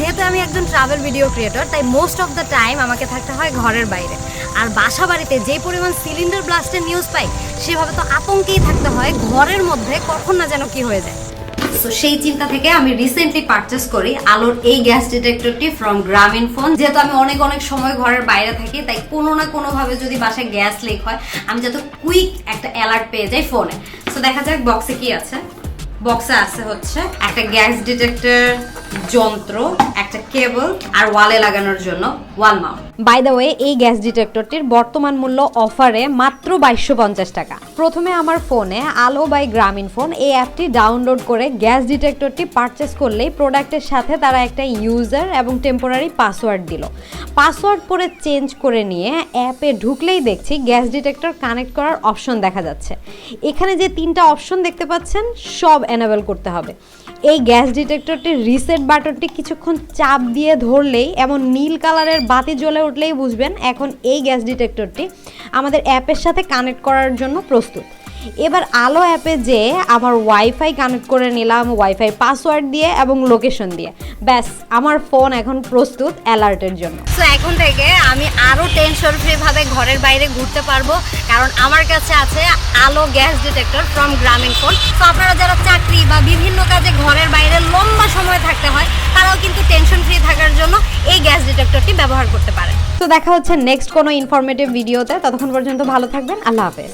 যেহেতু আমি একজন ট্রাভেল ভিডিও ক্রিয়েটর তাই মোস্ট অফ দ্য টাইম আমাকে থাকতে হয় ঘরের বাইরে। আর বাসা বাড়িতে যে পরিমাণ সিলিন্ডার ব্লাস্টের নিউজ পাই, সেভাবে তো আতঙ্কেই থাকতে হয় ঘরের মধ্যে কখন না যেন কি হয়ে যায়। তো সেই চিন্তা থেকে আমি রিসেন্টলি পারচেস করি আলোর এই গ্যাস ডিটেক্টরটি ফ্রম গ্রামীণ ফোন যেহেতু আমি অনেক অনেক সময় ঘরের বাইরে থাকি, তাই কোনো না কোনোভাবে যদি বাসায় গ্যাস লিক হয়, আমি যাতে কুইক একটা অ্যালার্ট পেয়ে যাই ফোনে তো দেখা যাক বক্সে কি আছে। বক্সে আছে হচ্ছে একটা গ্যাস ডিটেক্টর যন্ত্র, একটা কেবল আর ওয়ালে লাগানোর জন্য wall mount. By the way এই গ্যাস ডিটেক্টরটির বর্তমান মূল্য অফারে মাত্র বাইশশো পঞ্চাশ টাকা। প্রথমে আমার ফোনে আলো বাই গ্রামীণ ফোন, এই অ্যাপটি ডাউনলোড করে গ্যাস ডিটেক্টরটি পারচেস করলেই প্রোডাক্টের সাথে তারা একটা ইউজার এবং টেম্পোরারি পাসওয়ার্ড দিল। পাসওয়ার্ড পরে চেঞ্জ করে নিয়ে অ্যাপে ঢুকলেই দেখছি গ্যাস ডিটেক্টর কানেক্ট করার অপশন দেখা যাচ্ছে। এখানে যে তিনটা অপশন দেখতে পাচ্ছেন, সব এনেবল করতে হবে। এই গ্যাস ডিটেক্টরটির রিসেট বাটনটি কিছুক্ষণ চাপ দিয়ে ধরলেই এমন নীল কালারের বাতি জ্বলে উঠলেই বুঝবেন এখন এই গ্যাস ডিটেক্টরটি আমাদের অ্যাপের সাথে কানেক্ট করার জন্য প্রস্তুত। এবার আলো অ্যাপে যে আমার ওয়াইফাই কানেক্ট করে নিলাম, ওয়াইফাই পাসওয়ার্ড দিয়ে এবং লোকেশন দিয়ে। ব্যাস, আমার ফোন এখন প্রস্তুত অ্যালার্টের জন্য। সো এখন থেকে আমি আরও টেনশন ফ্রি ভাবে ঘরের বাইরে ঘুরতে পারব, কারণ আমার কাছে আছে Alo gas detector from Grameen phone তো আপনারা যারা চাকরি বা বিভিন্ন কাজে ঘরের বাইরে লম্বা সময় থাকতে হয়, তারাও কিন্তু টেনশন ফ্রি থাকার জন্য এই গ্যাস ডিটেক্টরটি ব্যবহার করতে পারে। তো দেখা হচ্ছে নেক্সট কোনো ইনফরমেটিভ ভিডিওতে ততক্ষণ পর্যন্ত ভালো থাকবেন, আল্লাহ হাফেজ।